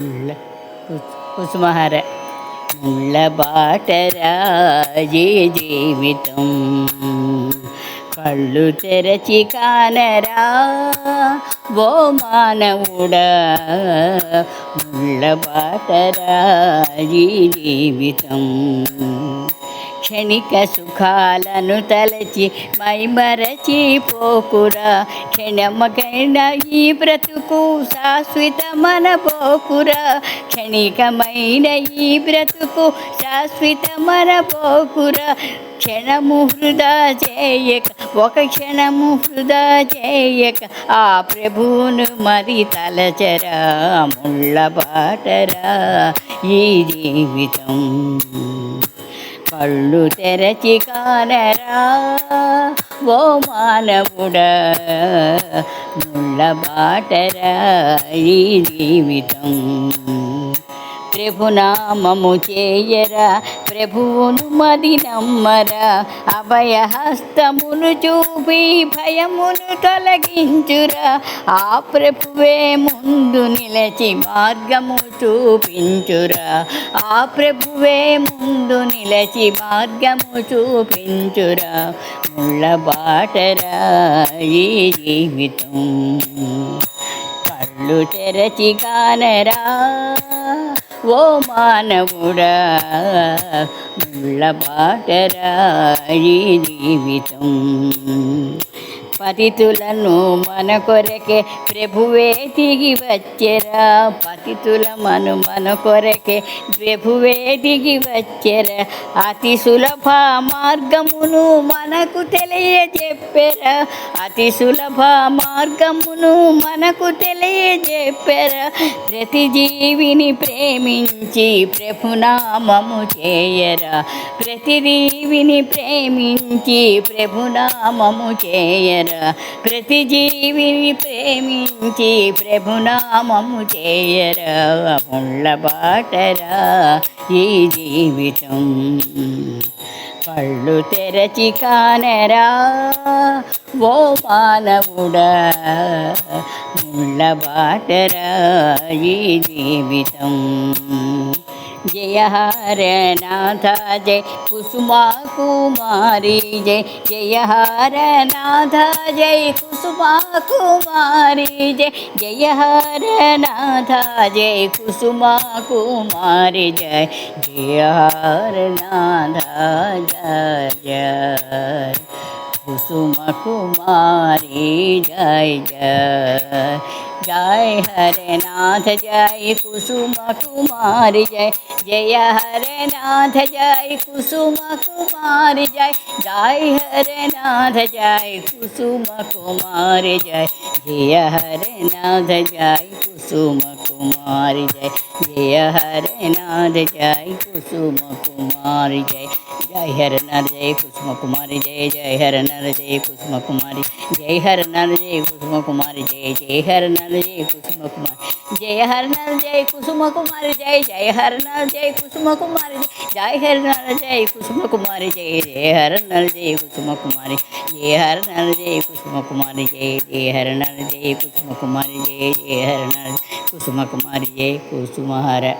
ముళ్ళ కుస్- కుసుమహర ముళ్ళ బాటరాజే జీవితం కళ్ళు తెరచి కానరా ఓ మానవుడా ముళ్ళ బాటరాజీ జీవితం క్షణిక సుఖాలను తలచి మైమరచి పోకురా. క్షణమకైన ఈ బ్రతుకు శాశ్వతమన పోకురా క్షణికమైన ఈ బ్రతుకు శాశ్వతమన పోకురా క్షణము హృదా చేయక ఒక క్షణము హృదా చేయక ఆ ప్రభువును మరి తలచరా ముళ్ళ బాటరా ఈ జీవితం కళ్ళు తెరచి కానరా? ఓ మానవుడా ముళ్ళ బాటరా ఈ జీవితం? ప్రభునామము చేయరా ప్రభువును మది నమ్మరా అభయహస్తమును చూ చూపి భయమును తొలగించురా. ఆ ప్రభువే ముందు నిలచి మార్గము చూపించురా. ఆ ప్రభువే ముందు నిలచి మార్గము చూపించురా. ముళ్ళ బాటరా ఈ జీవితం. కళ్ళు తెరచి కానరా. ఓ మానవుడా ముళ్ళ జీవితం పతితులను మన కొరకే ప్రభువే దిగి వచ్చెరా. పతితుల మను మన కొరకే ప్రభువే దిగి వచ్చెరా. అతి సులభ మార్గమును మనకు తెలియజెప్పెరా అతి సులభ మార్గమును మనకు తెలియజెప్పెరా? ప్రతి జీవిని ప్రేమించి ప్రభునామము చేయరా? ప్రతి జీవిని ప్రేమించి ప్రభునామము చేయరా? ప్రతి జీవిని ప్రేమించి ప్రభునామము చేయరా? ముళ్ళ బాటరా ఈ జీవితం? కళ్ళు తెరచి కానరా ఓ మానవుడా ముళ్ళ బాటరా ఈ జీవితం. ജയ ഹരനാഥ ജയ കുസുമാകുമാരി ജയ ജയ ഹരനാഥ ജയ കുസുമാകുമാരി ജയ ജയ ഹരനാഥ ജയ കുസുമാകുമാരി ജയ ജയ ഹരനാഥ ജയ കുസുമകുമാരി ജയ ജയ जय हरे नाथ जय कुसुम कुमार, जय जय हरे नाथ जय कुसुम कुमार, जय जय हरे नाथ जय कुसुम कुमार, जय जय हरे नाथ जय कुसुम कुमार, जय जय हरे नाथ जय कुसुम कुमार, जय जय हर नर जय कुसुम कुमारी, जय जय हर नर जय कुसुम कुमारी, जय हर नर जय कुसुम कुमारी, जय जय हर नर जय कुसुम कुमार, जय हर नर जय कुसुम कुमारी, जय जय हर नर जय कुसुम कुमारी, जय हर नर जय कुसुम कुमारी, जय जय हर नल जय कुसुम कुमारी, जय हर नर जय कुसुम कुमारी, जय जय हर नल जय कुसुम कुमारी, जय जय हर नल कुसुम कुमारी, जय कुसुम हर